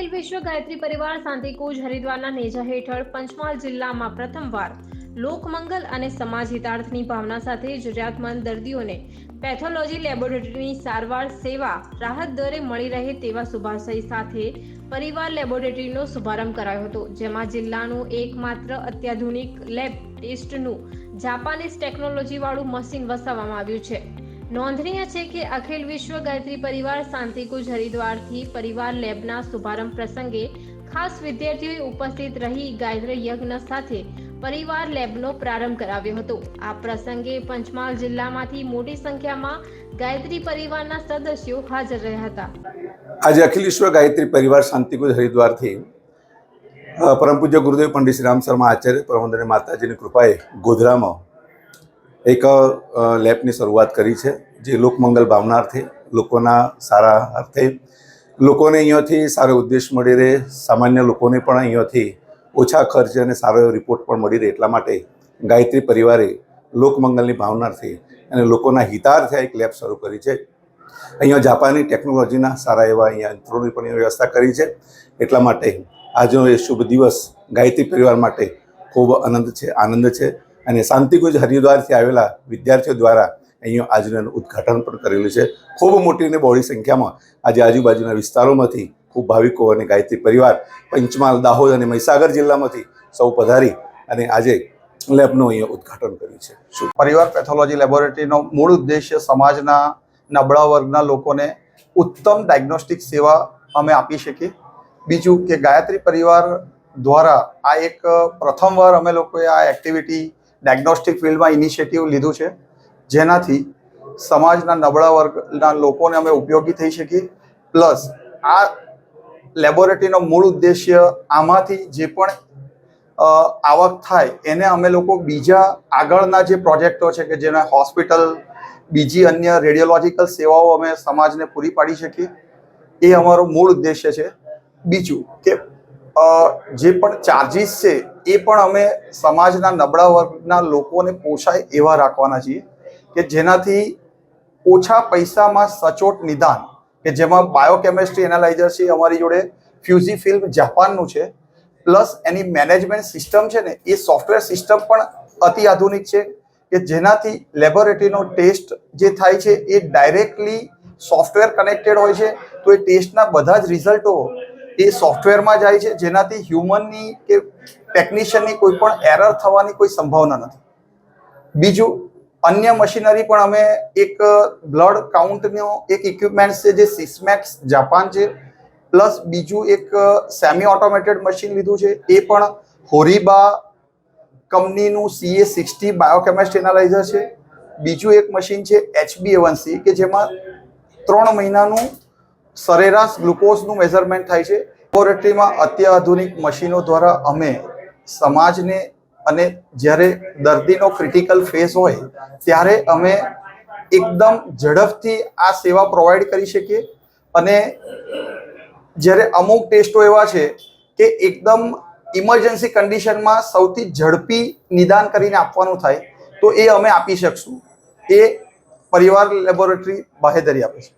અખિલ વિશ્વ ગાયત્રી પરિવાર શાંતિકુંજ હરિદ્વારના નેજા હેઠળ પંચમહાલ જિલ્લામાં પ્રથમવાર લોકમંગલ અને સમાજ હિતાર્થની ભાવના સાથે જરૂરિયાતમંદ દર્દીઓને પેથોલોજી લેબોરેટરીની સારવાર સેવા રાહત દરે મળી રહે તેવા શુભાશય સાથે પરિવાર લેબોરેટરીનો શુભારંભ કરાયો હતો, જેમાં જિલ્લાનું એકમાત્ર અત્યાધુનિક લેબ ટેસ્ટનું જાપાનીઝ ટેકનોલોજીવાળું મશીન વસાવવામાં આવ્યું છે. નોંધનીય છે કે અખિલ વિશ્વ ગાયત્રી પરિવાર શાંતિકુંજ હરિદ્વારથી પરિવાર લેબના શુભારંભ પ્રસંગે ખાસ વિદ્યાર્થીઓએ ઉપસ્થિત રહી ગાયત્રી યજ્ઞ સાથે પરિવાર લેબનો પ્રારંભ કરાવ્યો હતો. આ પ્રસંગે પંચમહાલ જિલ્લામાંથી મોટી સંખ્યામાં ગાયત્રી પરિવારના સદસ્યો હાજર રહ્યા હતા. આજે અખિલ વિશ્વ ગાયત્રી પરિવાર શાંતિકુંજ હરિદ્વારથી પરમ પૂજ્ય ગુરુદેવ પંડિત શ્રી રામ શર્મા આચાર્ય, પરમંદરે માતાજીની કૃપાએ ગોધરામાં એક લેબની શરૂઆત કરી છે. જે લોકમંગલ ભાવનાર્થે લોકોના સારા અર્થે લોકોને અહીંયાથી સારો ઉદ્દેશ મળી રહે, સામાન્ય લોકોને પણ અહીંયાથી ઓછા ખર્ચે અને સારો એવો રિપોર્ટ પણ મળી રહે એટલા માટે ગાયત્રી પરિવારે લોકમંગલની ભાવનાથી અને લોકોના હિતાર્થે એક લેબ શરૂ કરી છે. અહીંયા જાપાની ટેકનોલોજીના સારા એવા અહીંયા યંત્રોની પણ વ્યવસ્થા કરી છે. એટલા માટે આજનો એ શુભ દિવસ ગાયત્રી પરિવાર માટે ખૂબ આનંદ છે આનંદ છે અને શાંતિકુંજ હરિદ્વારથી આવેલા વિદ્યાર્થીઓ દ્વારા અહીંયા આજનું એનું ઉદ્ઘાટન પણ કરેલું છે. ખૂબ મોટી અને બહોળી સંખ્યામાં આજે આજુબાજુના વિસ્તારોમાંથી ખૂબ ભાવિકો અને ગાયત્રી પરિવાર, પંચમહાલ, દાહોદ અને મહીસાગર જિલ્લામાંથી સૌ પધારી અને આજે લેબનું અહીંયા ઉદ્ઘાટન કર્યું છે. શું? પરિવાર પેથોલોજી લેબોરેટરીનો મૂળ ઉદ્દેશ્ય સમાજના નબળા વર્ગના લોકોને ઉત્તમ ડાયગ્નોસ્ટિક સેવા અમે આપી શકીએ. બીજું કે ગાયત્રી પરિવાર દ્વારા આ એક પ્રથમવાર અમે લોકોએ આ એક્ટિવિટી ડાયગ્નોસ્ટિક ફિલ્ડમાં ઇનિશિયેટિવ લીધું છે. જેનાથી સમાજના નબળા વર્ગના લોકોને અમે ઉપયોગી થઈ શકીએ. પ્લસ આ લેબોરેટરીનો મૂળ ઉદ્દેશ્ય આમાંથી જે પણ આવક થાય એને અમે લોકો બીજા આગળના જે પ્રોજેક્ટો છે કે જેના હોસ્પિટલ, બીજી અન્ય રેડિયોલોજીકલ સેવાઓ અમે સમાજને પૂરી પાડી શકીએ, એ અમારો મૂળ ઉદ્દેશ્ય છે. બીજું કે જે પણ ચાર્જિસ છે એ પણ અમે સમાજના નબળા વર્ગના લોકોને પોષાય એવા રાખવાના છીએ. કે જેનાથી ઓછા પૈસામાં સચોટ નિદાન, કે જેમાં બાયોકેમિસ્ટ્રી એનાલાઇઝર છે અમારી જોડે ફ્યુઝી ફિલ્મ જાપાનનું છે પ્લસ એની મેનેજમેન્ટ સિસ્ટમ છે ને, એ સોફ્ટવેર સિસ્ટમ પણ અતિ આધુનિક છે, કે જેનાથી લેબોરેટરીનો ટેસ્ટ જે થાય છે એ ડાયરેક્ટલી સોફ્ટવેર કનેક્ટેડ હોય છે, તો એ ટેસ્ટના બધા જ રિઝલ્ટો એ સોફ્ટવેરમાં જાય છે, જેનાથી હ્યુમનની કે ટેકનિશિયનની કોઈ પણ એરર થવાની કોઈ સંભાવના નથી. બીજું અન્ય મશીનરી પણ અમે એક બ્લડ કાઉન્ટનો એક ઇક્વિપમેન્ટ છે, જે સિસ્મેક્સ જાપાન છે. પ્લસ બીજું એક સેમી ઓટોમેટેડ મશીન લીધું છે. એ પણ હોરીબા કંપનીનું સીએ સિક્સટી બાયોકેમિસ્ટ એનાલાઇઝર છે. બીજું એક મશીન છે એચબી એવનસી કે જેમાં ત્રણ મહિનાનું સરેરાશ ગ્લુકોઝનું મેઝરમેન્ટ થાય છે. લેબોરેટરીમાં અત્યાધુનિક મશીનો દ્વારા અમે સમાજને અને જ્યારે દર્દીનો ક્રિટિકલ ફેઝ હોય, ત્યારે અમે એકદમ ઝડપથી આ સેવા પ્રોવાઈડ કરી શકીએ. અને જ્યારે અમુક ટેસ્ટો એવા છે કે એકદમ ઇમરજન્સી કન્ડિશનમાં સૌથી ઝડપી નિદાન કરીને આપવાનું થાય, તો એ અમે આપી શકશું. એ પરિવાર લેબોરેટરી બાહેધરી આપે છે.